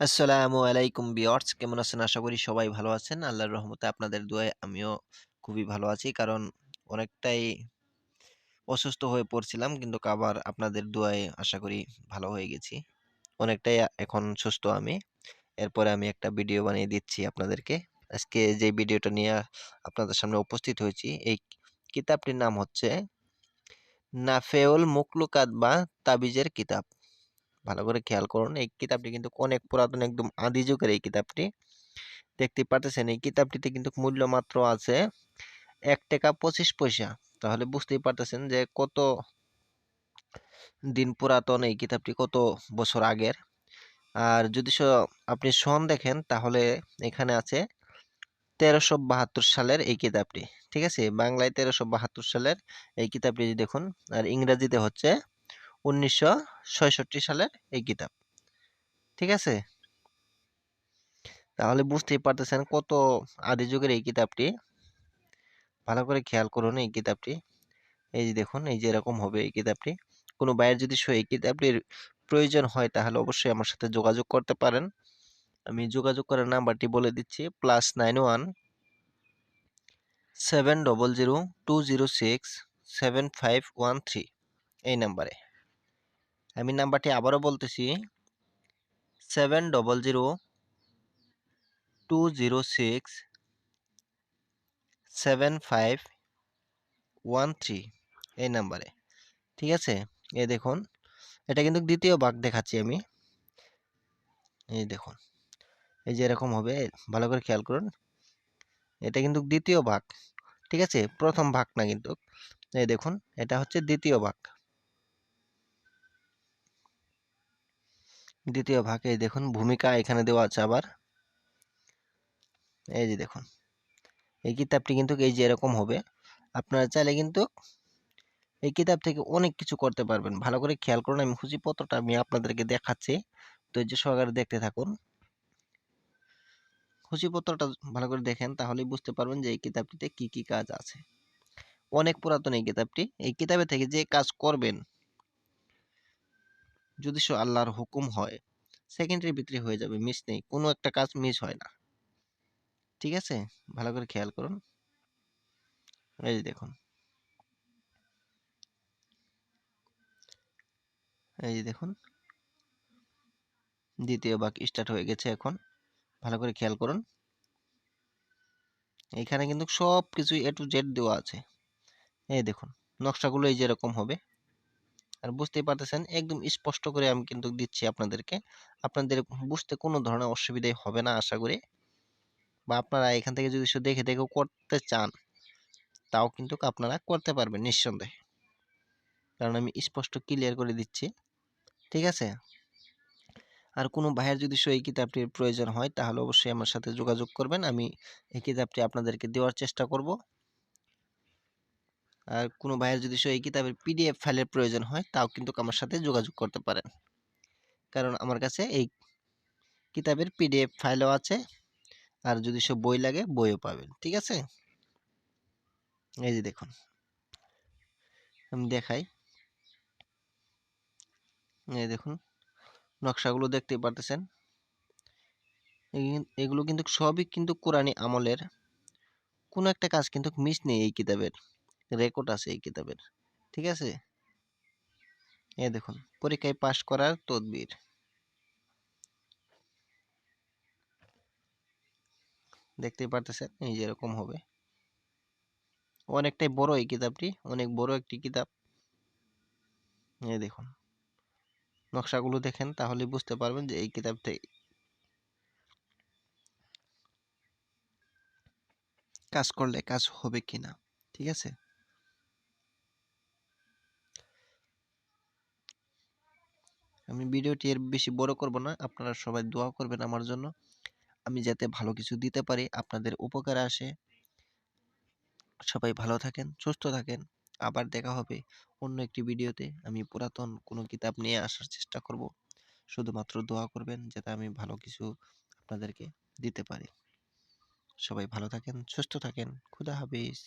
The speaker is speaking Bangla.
আসসালামু আলাইকুম বিয়ার্স কেমন আছেন? আশা করি সবাই ভালো আছেন। আল্লাহর রহমতে আপনাদের দোয়ায় আমিও খুবই ভালো আছি। কারণ অনেকটাই অসুস্থ হয়ে পড়ছিলাম, কিন্তু আবার আপনাদের দোয়ায় আশা করি ভালো হয়ে গেছি। অনেকটাই এখন সুস্থ আমি। এরপরে আমি একটা ভিডিও বানিয়ে দিচ্ছি আপনাদেরকে। আজকে যে ভিডিওটা নিয়ে আপনাদের সামনে উপস্থিত হয়েছি, এই কিতাবটির নাম হচ্ছে নাফেউল মুকলুকাত বা তাবিজের কিতাব। ভালো করে খেয়াল করুন এই কিতাবটি কিন্তু অনেক পুরাতন, একদম আদি যুগের এই কিতাবটি। দেখতে পারতেছেন, এই কিতাবটিতে কিন্তু মূল্য মাত্র আছে এক টাকা পঁচিশ পয়সা। তাহলে বুঝতেই পারতেছেন যে কত দিন পুরাতন এই কিতাবটি, কত বছর আগের। আর যদি আপনি সন দেখেন, তাহলে এখানে আছে তেরোশো বাহাত্তর সালের এই কিতাবটি। ঠিক আছে? বাংলায় তেরোশো বাহাত্তর সালের এই কিতাবটি দেখুন, আর ইংরেজিতে হচ্ছে উনিশশো সালের এই কিতাব। ঠিক আছে? তাহলে বুঝতেই পারতেছেন কত আদি যুগের এই কিতাবটি। ভালো করে খেয়াল করুন এই কিতাবটি। এই যে দেখুন, এই যে এরকম হবে এই কিতাবটি। কোনো বাইরের যদি এই কিতাবটির প্রয়োজন হয়, তাহলে অবশ্যই আমার সাথে যোগাযোগ করতে পারেন। আমি যোগাযোগ করার নাম্বারটি বলে দিচ্ছি, plus nine one seven double zero two zero six seven five one three এই নাম্বারে। আমি নাম্বারটি আবারও বলতেছি। Seven double zero two zero six seven five one three এই নাম্বারে ঠিক আছে? এই দেখুন। এটা কিন্তু দ্বিতীয় ভাগ দেখাচ্ছি আমি। এই দেখুন। এই যে এরকম হবে, ভালো করে খেয়াল করুন। এটা কিন্তু দ্বিতীয় ভাগ ঠিক আছে? প্রথম ভাগ না কিন্তু। এই দেখুন, এটা হচ্ছে দ্বিতীয় ভাগ দ্বিতীয় ভাগে দেখুন, ভূমিকা এখানে দেওয়া আছে আবার। এই যে দেখুন, এই কিতাবটি কিন্তু এই যে এরকম হবে, আপনারা চাইলে কিন্তু এই কিতাব থেকে অনেক কিছু করতে পারবেন। ভালো করে খেয়াল করুন, আমি সূচিপত্রটা আমি আপনাদেরকে দেখাচ্ছি তো এই যে সহকারে দেখতে থাকুন। সূচিপত্রটা ভালো করে দেখেন, তাহলেই বুঝতে পারবেন যে এই কিতাবটিতে কি কি কাজ আছে। অনেক পুরাতন এই কিতাবটি, এই কিতাবে থেকে যে কাজ করবেন যদি সে আল্লাহর হুকুম হয় সেকেন্ডের ভিতরে হয়ে যাবে, মিস নেই, কোনো একটা কাজ মিস হয় না। ঠিক আছে? ভালো করে খেয়াল করুন। এই যে দেখুন। এই যে দেখুন। দ্বিতীয় বাক স্টার্ট হয়ে গেছে এখন। ভালো করে খেয়াল করুন। এখানে কিন্তু সব কিছু এ টু জেড দেওয়া আছে। এই দেখুন, নকশাগুলো এই যেরকম হবে। আর বুঝতেই পারতেছেন, একদম স্পষ্ট করে আমি কিন্তু দিচ্ছি আপনাদেরকে। আপনাদের বুঝতে কোনো ধরনের অসুবিধাই হবে না আশা করি। বা আপনারা এখান থেকে যদি দেখে দেখেও করতে চান, তাও কিন্তু আপনারা করতে পারবেন নিঃসন্দেহে। কারণ আমি স্পষ্ট ক্লিয়ার করে দিচ্ছি। ঠিক আছে? আর কোনো ভাইয়ের যদি এই কিতাবটির প্রয়োজন হয়, তাহলে অবশ্যই আমার সাথে যোগাযোগ করবেন। আমি এই কিতাবটি আপনাদেরকে দেওয়ার চেষ্টা করব। আর কোনো ভাইয়ের যদি এই কিতাবের পিডিএফ ফাইলের প্রয়োজন হয়, তাও কিন্তু আমার সাথে যোগাযোগ করতে পারেন। কারণ আমার কাছে এই কিতাবের পিডিএফ ফাইলও আছে, আর যদি সব বই লাগে, বইও পাবেন, ঠিক আছে? এই যে দেখুন। আমি দেখাই। এই দেখুন, নকশাগুলো দেখতে পারতেছেন। এগুলো কিন্তু সবই কিন্তু কোরআনী আমলের। কোনো একটা কাজ কিন্তু মিস নেই এই কিতাবের। রেকর্ড আছে এই কিতাবের, ঠিক আছে? এ দেখুন, পরীক্ষায় পাশ করার তদবির। দেখতে পারতেছেন, এই যে এরকম হবে। অনেকটাই বড় এই কিতাবটি, অনেক বড় একটি কিতাব। এই দেখুন, নকশাগুলো দেখেন, তাহলে বুঝতে পারবেন যে এই কিতাবটি কাজ করলে কাজ হবে কিনা, ঠিক আছে? আমি ভিডিওটি এর বেশি বড় করব না, আপনারা সবাই দোয়া করবেন আমার জন্য। আমি যাতে ভালো কিছু দিতে পারি, আপনাদের উপকারে আসে। সবাই ভালো থাকেন, সুস্থ থাকেন। আবার দেখা হবে অন্য একটি ভিডিওতে। আমি পুরাতন কোনো কিতাব নিয়ে আসার চেষ্টা করব। শুধুমাত্র দোয়া করবেন যাতে আমি ভালো কিছু আপনাদেরকে দিতে পারি। সবাই ভালো থাকেন, সুস্থ থাকেন। খুদা হাফিজ।